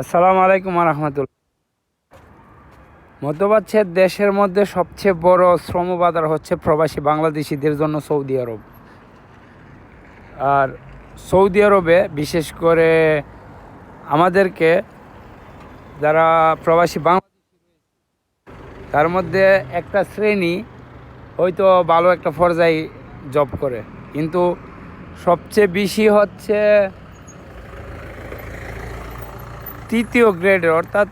আসসালামু আলাইকুম রহমতুল্লাহ মধ্যপ্রাচ্যের দেশের মধ্যে সবচেয়ে বড় শ্রম বাজার হচ্ছে প্রবাসী বাংলাদেশিদের জন্য সৌদি আরব। আর সৌদি আরবে বিশেষ করে আমাদেরকে যারা প্রবাসী বাংলাদেশি তার মধ্যে একটা শ্রেণি হয়তো ভালো একটা পর্যায়ে জব করে, কিন্তু সবচেয়ে বেশি হচ্ছে তৃতীয় গ্রেডের, অর্থাৎ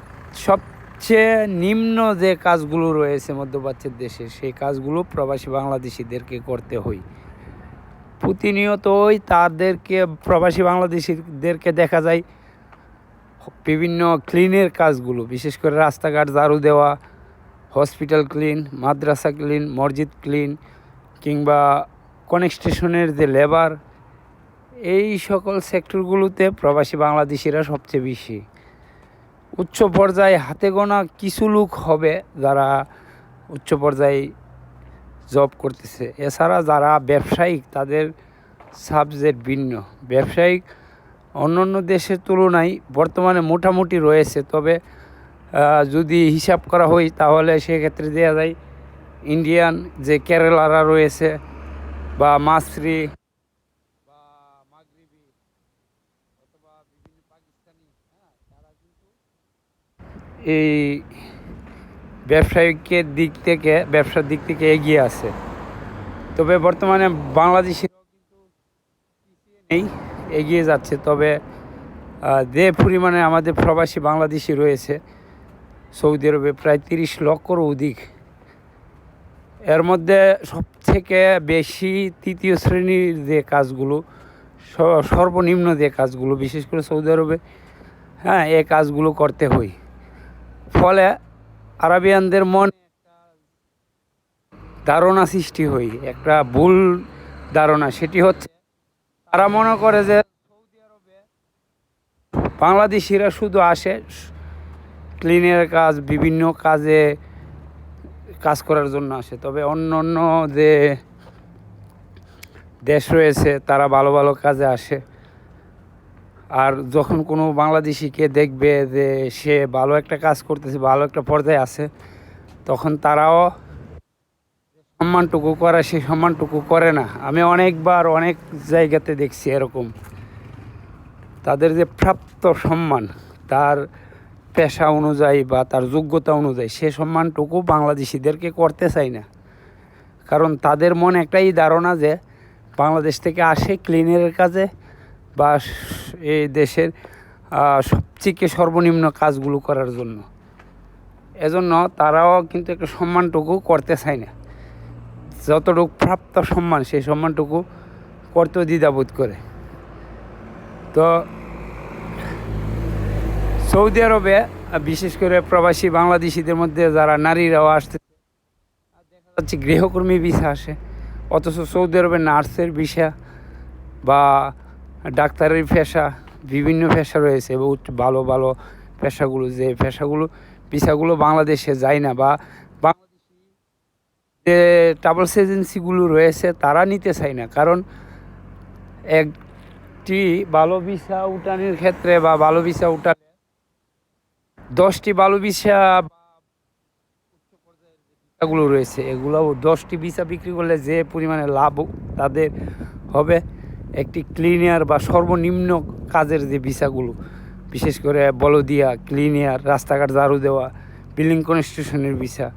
সবচেয়ে নিম্ন যে কাজগুলো রয়েছে মধ্যপ্রাচ্যের দেশে, সেই কাজগুলো প্রবাসী বাংলাদেশিদেরকে করতে হয়। প্রতিনিয়তই তাদেরকে, প্রবাসী বাংলাদেশিদেরকে দেখা যায় বিভিন্ন ক্লিনের কাজগুলো, বিশেষ করে রাস্তাঘাট ঝাড়ু দেওয়া হসপিটাল ক্লিন মাদ্রাসা ক্লিন মসজিদ ক্লিন কিংবা কনেকস্টেশনের যে লেবার এই সকল সেক্টরগুলোতে প্রবাসী বাংলাদেশিরা সবচেয়ে বেশি। উচ্চ পর্যায়ে হাতে গোনা কিছু লোক হবে যারা উচ্চ পর্যায়ে জব করতেছে। এছাড়া যারা ব্যবসায়িক, তাদের সাবজেক্ট ভিন্ন। ব্যবসায়িক অন্য অন্য দেশের তুলনায় বর্তমানে মোটামুটি রয়েছে, তবে যদি হিসাব করা হয় তাহলে সেক্ষেত্রে দেওয়া যায় ইন্ডিয়ান যে কেরালারা রয়েছে বা মাসরি বা মাগরিবি অথবা বিভিন্ন পাকিস্তানি হ্যাঁ তারা কিন্তু এই ব্যবসায়িকের দিক থেকে, ব্যবসার দিক থেকে এগিয়ে আছে। তবে বর্তমানে পিছিয়ে নেই, এগিয়ে যাচ্ছে। তবে যে পরিমাণে আমাদের প্রবাসী বাংলাদেশি রয়েছে, সৌদি আরবে প্রায় তিরিশ লক্ষর অধিক। এর মধ্যে সব থেকে বেশি তৃতীয় শ্রেণির যে কাজগুলো সর্বনিম্ন যে কাজগুলো, বিশেষ করে সৌদি আরবে হ্যাঁ এই কাজগুলো করতে হয়। ফলে আরবিয়ানদের মনে ধারণা সৃষ্টি হয়, একটা ভুল ধারণা। সেটি হচ্ছে, তারা মনে করে যে সৌদি আরবে বাংলাদেশিরা শুধু আসে, ক্লিনের কাজ, বিভিন্ন কাজে কাজ করার জন্য আসে। তবে অন্য অন্য যে দেশ রয়েছে, তারা ভালো ভালো কাজে আসে। আর যখন কোনো বাংলাদেশিকে দেখবে যে সে ভালো একটা কাজ করতেছে, ভালো একটা পর্যায়ে আছে, তখন তারাও সম্মানটুকু করে, সে সম্মানটুকু করে না। আমি অনেকবার অনেক জায়গাতে দেখছি এরকম। তাদের যে প্রাপ্ত সম্মান, তার পেশা অনুযায়ী বা তার যোগ্যতা অনুযায়ী সে সম্মানটুকু বাংলাদেশিদেরকে করতে চায় না। কারণ তাদের মনে একটাই ধারণা যে বাংলাদেশ থেকে আসে ক্লিনের কাজে বা এই দেশের সবথেকে সর্বনিম্ন কাজগুলো করার জন্য। এজন্য তারাও কিন্তু একটা সম্মানটুকু করতে চায় না। যতটুকু প্রাপ্ত সম্মান, সেই সম্মানটুকু করতেও দ্বিধাবোধ করে। তো সৌদি আরবে, বিশেষ করে প্রবাসী বাংলাদেশিদের মধ্যে যারা নারীরাও আসতে দেখা যাচ্ছে গৃহকর্মী ভিসা আসে। অথচ সৌদি আরবে নার্সের ভিসা বা ডাক্তারের পেশা বিভিন্ন পেশা রয়েছে এবং ভালো ভালো পেশাগুলো যে পেশাগুলো ভিসাগুলো বাংলাদেশে যায় না বা যে ট্রাভেলস এজেন্সিগুলো রয়েছে, তারা নিতে চায় না। কারণ একটি ভালো ভিসা উঠানের ক্ষেত্রে বা ভালো ভিসা উঠানে দশটি ভালো ভিসা ভিসাগুলো রয়েছে এগুলো দশটি ভিসা বিক্রি করলে যে পরিমাণে লাভ তাদের হবে। একটি ক্লিনিয়ার বা সর্বনিম্ন কাজের যে ভিসাগুলো, বিশেষ করে বলদিয়া ক্লিনিয়ার রাস্তাঘাট ঝাড়ু দেওয়া বিল্ডিং কনস্ট্রাকশনের ভিসা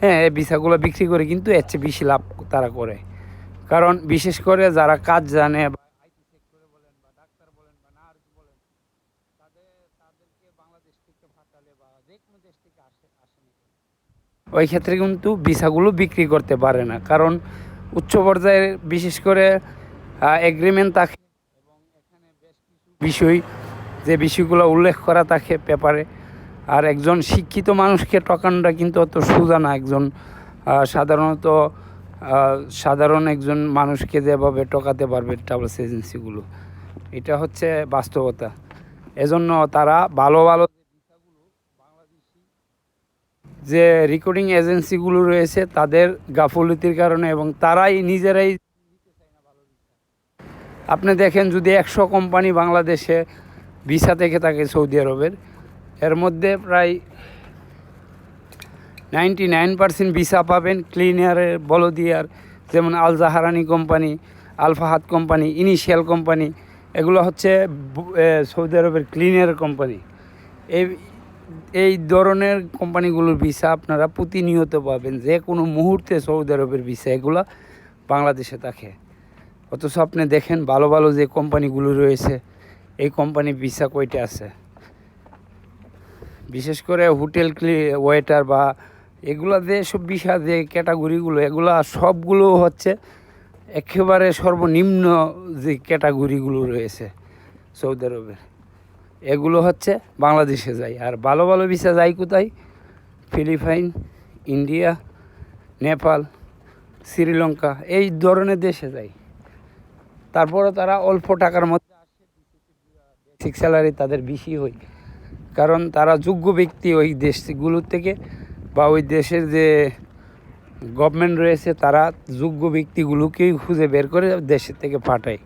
হ্যাঁ এই ভিসাগুলো বিক্রি করে কিন্তু এর চেয়ে বেশি লাভ তারা করে। কারণ বিশেষ করে যারা কাজ জানে ওই ক্ষেত্রে কিন্তু ভিসাগুলো বিক্রি করতে পারে না। কারণ উচ্চ পর্যায়ের, বিশেষ করে এগ্রিমেন্ট থাকে বিষয়, যে বিষয়গুলো উল্লেখ করা থাকে পেপারে। আর একজন শিক্ষিত মানুষকে টকানোটা কিন্তু অত সোজা না। একজন সাধারণত সাধারণ একজন মানুষকে যেভাবে টকাতে পারবে ট্রাভেলস এজেন্সিগুলো, এটা হচ্ছে বাস্তবতা। এজন্য তারা ভালো ভালো যে রেকর্ডিং এজেন্সিগুলো রয়েছে, তাদের গাফলতির কারণে এবং তারাই নিজেরাই নিতে চায় না ভালো ভিসা আপনি দেখেন যদি একশো কোম্পানি বাংলাদেশে ভিসা থেকে থাকে সৌদি আরবের, এর মধ্যে প্রায় নাইনটি নাইন পার্সেন্ট ভিসা পাবেন ক্লিনারের বলদিয়ার, যেমন Al Zahrani company Alfahat company, Initial company, এগুলো হচ্ছে সৌদি আরবের ক্লিনার কোম্পানি। এই এই ধরনের কোম্পানিগুলোর ভিসা আপনারা প্রতিনিয়ত পাবেন, যে কোনো মুহূর্তে সৌদি আরবের ভিসা এগুলো বাংলাদেশে থাকে। অথচ আপনি দেখেন ভালো ভালো যে কোম্পানিগুলো রয়েছে, এই কোম্পানি ভিসা কয়টা আছে? বিশেষ করে হোটেল ওয়েটার বা এগুলা যে সব বিষয় যে ক্যাটাগরিগুলো, এগুলা সবগুলো হচ্ছে একেবারে সর্বনিম্ন যে ক্যাটাগরিগুলো রয়েছে সৌদি আরবের। এগুলো হচ্ছে বাংলাদেশে যায় আর ভালো ভালো ভিসা যায় কোথায়? ফিলিপাইন, ইন্ডিয়া, নেপাল, শ্রীলঙ্কা, এই ধরনের দেশে যায় তারপরে তারা অল্প টাকার মধ্যে বেসিক স্যালারি তাদের বেশি হয়। কারণ তারা যোগ্য ব্যক্তি ওই দেশগুলো থেকে বা ওই দেশের যে গভর্নমেন্ট রয়েছে, তারা যোগ্য ব্যক্তিগুলোকেই খুঁজে বের করে দেশের থেকে পাঠায়।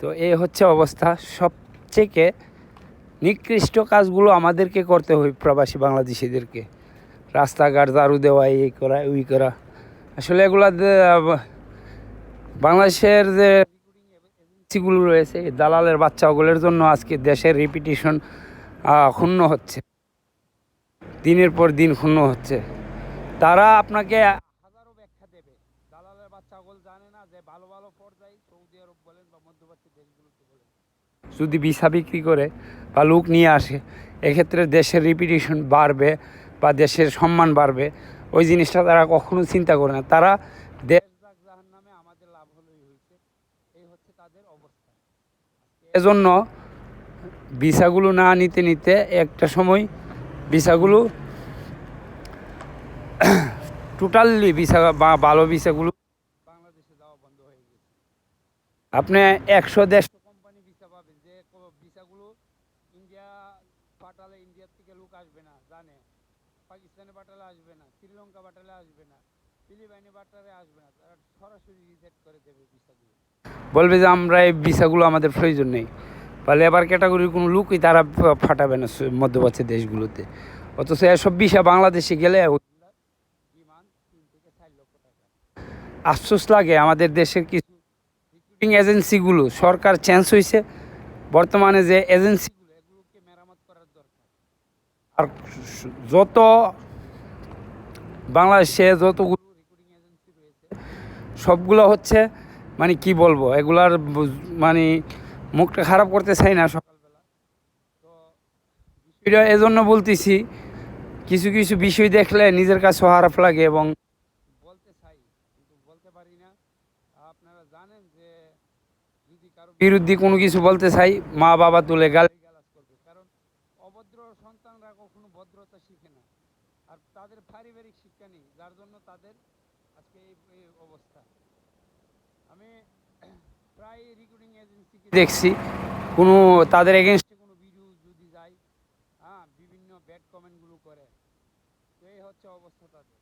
তো এই হচ্ছে অবস্থা। সবথেকে নিকৃষ্ট কাজগুলো আমাদেরকে করতে হয় প্রবাসী বাংলাদেশিদেরকে। রাস্তাঘাট ঝাড়ু দেওয়া, এই করা, ওই করা। আসলে এগুলা বাংলাদেশের যে এজেন্সিগুলো রয়েছে, দালালের বাচ্চাগুলোর জন্য আজকে দেশের রিপিটেশন ক্ষুণ্ণ হচ্ছে। দিনের পর দিন ক্ষুণ্ণ হচ্ছে। তারা আপনাকে হাজারো ব্যাখ্যা দেবে। দালালের বাচ্চাগুলো জানে না যে ভালো ভালো পর্যায়ে সৌদি আরব বলেন বা বলেন। যদি ভিসা বিক্রি করে বা লোক নিয়ে আসে, এক্ষেত্রে দেশের রিপিটেশন বাড়বে বা দেশের সম্মান বাড়বে। ওই জিনিসটা তারা কখনো চিন্তা করে না। তারা দেশ যাক জাহান নামে আমাদের লাভ হলেই হয়েছে এই হচ্ছে তাদের অবস্থা এজন্য ভিসাগুলো না নিতে নিতে একটা সময় ভিসাগুলো টোটালি ভিসা বা ভালো ভিসাগুলো বাংলাদেশে যাওয়া বন্ধ হয়ে গেছে। আপনি একশো দেড়শো কোম্পানি ভিসা পাবেন, যে ভিসাগুলো ইন্ডিয়া পাঠালে, ইন্ডিয়ার থেকে লোক আসবে না, জানে। পাকিস্তানে পাঠালে আসবে না, শ্রীলঙ্কা পাঠালে আসবে না, ফিলিপাইনে পাঠালে আসবে না, তারা সরাসরি রিজেক্ট করে দেবে ভিসাগুলো। বলবে যে আমরা এই ভিসাগুলো আমাদের প্রয়োজন নেই। বা লেবার ক্যাটাগরির কোনো লোকই তারা ফাটাবে না সু- মধ্যপ্রাচ্য দেশগুলোতে। অথচ এসব ভিসা বাংলাদেশে গেলে আফসোস লাগে, আমাদের দেশের কিছু রিক্রুটিং এজেন্সিগুলো সরকার চেঞ্জ হয়েছে বর্তমানে যে এজেন্সিগুলো এগুলোকে মেরামত করার দরকার আর যত বাংলাদেশে যতগুলো রিক্রুটিং এজেন্সি রয়েছে, সবগুলো হচ্ছে মানে কি বলব, এগুলার মানে মুখটা খারাপ করতে চাই না সকালবেলা। তো বিষয়টা এজন্য বলতেছি, কিছু কিছু বিষয় দেখলে নিজের কাছে খারাপ লাগে এবং বলতে চাই, কিন্তু বলতে পারি না। আপনারা জানেন যে যদি কারও বিরুদ্ধে কোনো কিছু বলতে চাই, মা বাবা তুলে গালি গালাজ করবে, কারণ অভদ্র সন্তানরা কখনো ভদ্রতা শিখে না। আর তাদের পারিবারিক শিক্ষা নেই, যার জন্য তাদের আজকে এই অবস্থা। আমি প্রায় রিক্রুটিং এজেন্সিকে দেখছি। কোনো তাদের এগেনস্টে কোনো ভিডিও যদি যায় হ্যাঁ বিভিন্ন ব্যাড কমেন্টগুলো করে তো এই হচ্ছে অবস্থা তাদের।